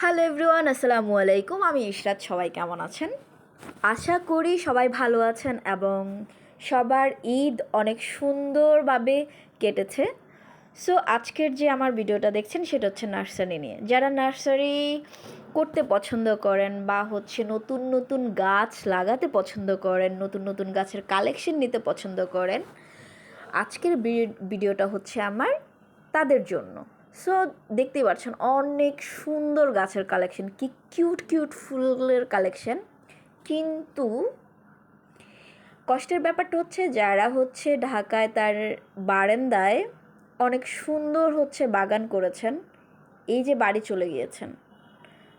Hello everyone, আসসালামু আলাইকুম। আমি ইশরাত, সবাই কেমন আছেন? আশা করি সবাই ভালো আছেন এবং সবার ঈদ অনেক সুন্দরভাবে কেটেছে। সো আজকের যে আমার ভিডিওটা দেখছেন, সেটা হচ্ছে নার্সারি নিয়ে। যারা নার্সারি করতে পছন্দ করেন বা হচ্ছে নতুন নতুন গাছ লাগাতে পছন্দ করেন, নতুন নতুন গাছের কালেকশন নিতে পছন্দ করেন, আজকের ভিডিওটা হচ্ছে আমার তাদের জন্য। সো দেখতেই পাচ্ছেন অনেক সুন্দর গাছের কালেকশন কি কিউট কিউট ফুলের কালেকশন কিন্তু কষ্টের ব্যাপারটা হচ্ছে, যারা হচ্ছে ঢাকায় তার বারান্দায় অনেক সুন্দর হচ্ছে বাগান করেছেন, এই যে বাড়ি চলে গিয়েছেন।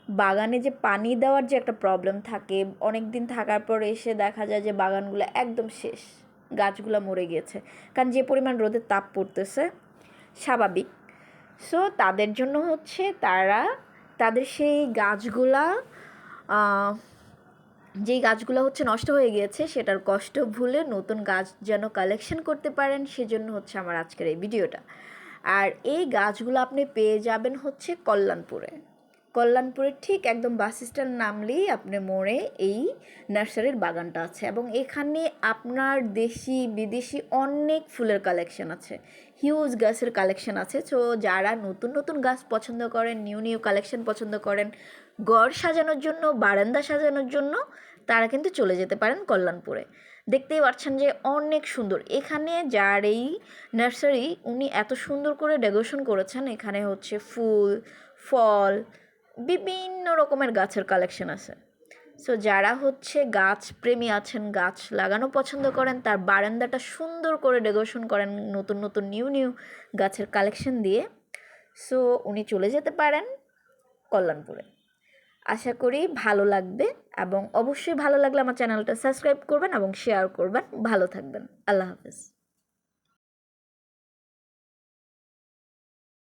বাগানে যে পানি দেওয়ার যে একটা প্রবলেম থাকে, অনেক দিন থাকার পর এসে দেখা যায় যে বাগানগুলো একদম শেষ, গাছগুলো মরে গিয়েছে। কারণ যে পরিমাণ রোদের তাপ পড়তেছে, স্বাভাবিক। সো তাদের জন্য হচ্ছে তারা, তাদের সেই গাছগুলা যেই গাছগুলো হচ্ছে নষ্ট হয়ে গিয়েছে, সেটার কষ্ট ভুলে নতুন গাছ যেন কালেকশন করতে পারেন, সেজন্য হচ্ছে আমার আজকের এই ভিডিওটা আর এই গাছগুলো আপনি পেয়ে যাবেন হচ্ছে কল্যাণপুরে। কল্যাণপুরে ঠিক একদম বাস স্ট্যান্ড নামলেই আপনি মোড়ে এই নার্সারির বাগানটা আছে এবং এখানে আপনার দেশি, বিদেশি অনেক ফুলের কালেকশন আছে। হিউজ গাছের কালেকশন আছে। তো যারা নতুন নতুন গাছ পছন্দ করেন নিউ নিউ কালেকশন পছন্দ করেন, ঘর সাজানোর জন্য, বারান্দা সাজানোর জন্য, তারা কিন্তু চলে যেতে পারেন কল্যাণপুরে। দেখতেই পাচ্ছেন যে অনেক সুন্দর। এখানে যার এই নার্সারি, উনি এত সুন্দর করে ডেকোরেশন করেছেন। এখানে হচ্ছে ফুল, ফল বিভিন্ন রকমের গাছের কালেকশন আছে। সো যারা হচ্ছে গাছ প্রেমী আছেন, গাছ লাগানো পছন্দ করেন, তার বারান্দাটা সুন্দর করে ডেকোরেশন করেন, নতুন নতুন নিউ নিউ গাছের কালেকশন দিয়ে সো উনি চলে যেতে পারেন কল্যাণপুরে। আশা করি ভালো লাগবে এবং অবশ্যই ভালো লাগলে আমার চ্যানেলটা সাবস্ক্রাইব করবেন এবং শেয়ার করবেন। ভালো থাকবেন। আল্লাহ হাফেজ।